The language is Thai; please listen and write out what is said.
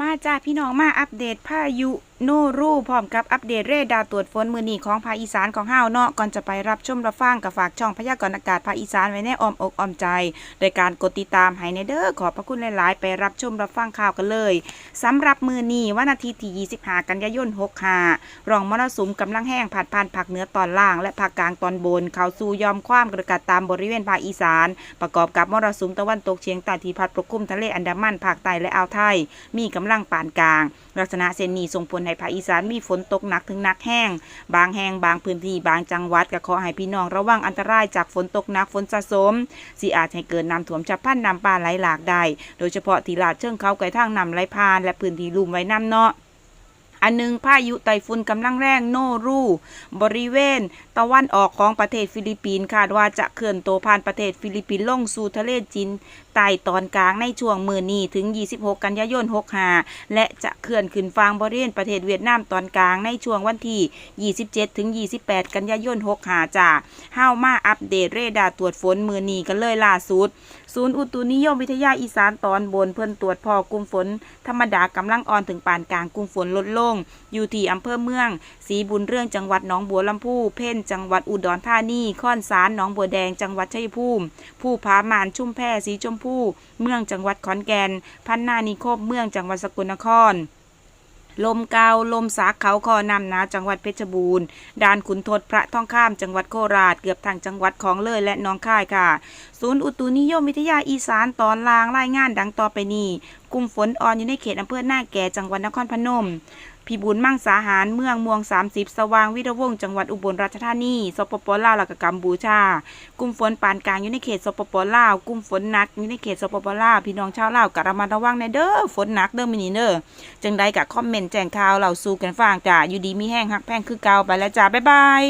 มาจ้าพี่น้องมาอัปเดตพายุ โนรูพร้อมกับอัปเดตเรดาร์ตรวจฝนมือนีของภาคอีสานของเฮาวเนาะก่อนจะไปรับชมรับฟังกับฝากช่องพยากรณ์อากาศภาคอีสานไว้ในอ้อมอกอ้อมใจ โดยการกดติดตามให้ในเด้อขอบพระคุณหลาย ๆ ไปรับชมรับฟังข่าวกันเลยสำหรับมือนีวันอาทิตย์ที่25 กันยายน65รองมรสุมกำลังแห้งผ่านผ่านภาคเหนือตอนล่าง และภาคกลางตอนบนเข้าสู่ยอมความกระกัดตามบริเวณภาคอีสาน ประกอบกับมรสุมตะวันตกเฉียงใต้ที่พัดปกคลุมทะเลอันดามันภาคใต้และอ่าวไทย มีกำลังปานกลาง ลักษณะเช่นนี้ส่งผลให้ภาคอีสานมีฝนตกหนักถึงหนักแห้ง บางแห่งบางพื้นที่บางจังหวัดก็ขอให้พี่น้องระวังอันตรายจากฝนตกหนักฝนสะสมสิอาจให้เกิดน้ำท่วมฉับพลันน้ำป่าไหลหลากได้ โดยเฉพาะที่ลาดเชิงเขาไกลทางนำไหลพาน และพื้นที่ลุ่มไว้น้ำเนาะ อันหนึ่งพายุไต้ฝุ่นกำลังแรงโนรูบริเวณ ตะวันออกของประเทศฟิลิปปินส์คาดว่าจะเคลื่อนตัวผ่านประเทศฟิลิปปินส์ลงสู่ทะเลจีนใต้ตอนกลางในช่วงมือนี้ถึง 26 กันยายน 65 และจะเคลื่อนขึ้นฟังบริเวณประเทศเวียดนามตอนกลางในช่วงวันที่ 27 ถึง 28 กันยายน 65จ้าเฮามาอัปเดตเรดาร์ตรวจฝนมือนี้กันเลยล่าสุด ศูนย์อุตุนิยมวิทยาอีสานตอนบนเพิ่นตรวจพอกลุ่มฝน ธรรมดากำลังอ่อนถึงปานกลางกลุ่มฝนลดลงอยู่ที่อำเภอเมืองศรีบุญเรื่องจังหวัดหนองบัวลำพู เพ่นจังหวัดอุดรธานีค่อนสารหนองบัวแดงจังหวัดชัยภูมิ ผู้ผามานชุ่มแพสีชมพู เมืองจังหวัดขอนแก่น พันนานิคมเมืองจังหวัดสกลนครลมเกาลมสาเขาคอนำนาจังหวัดเพชรบูรณ์ด่านขุนทดพระท่องข้ามจังหวัดโคราชเกือบทางจังหวัดของเลยและน้องค่ายค่ะ ศูนย์อุตุนิยมวิทยาอีสานตอนล่างรายงานดังต่อไปนี้ ลุ่มฝนอ่อนอยู่ในเขตอำเภอหน้าแก่จังหวัดนครพนมพิบูลมั่งสาหาร เมืองม่วง 30 สว่างวิรวงจังหวัดอุบลราชธานี สปปลาวและกกัมพูชา กลุ่มฝนปานกลางอยู่ในเขตสปปลาว กลุ่มฝนหนักอยู่ในเขตสปปลาว พี่น้องชาวลาวกระมัดระวังในเด้อ ฝนหนักเด้อมินิเด้อ จังใดกะคอมเมนต์แจ้งข่าวเราสู่กันฟังจ้า อยู่ดีมีแห้งฮักแพงคือเกาไปแล้วจ้า บ๊ายบาย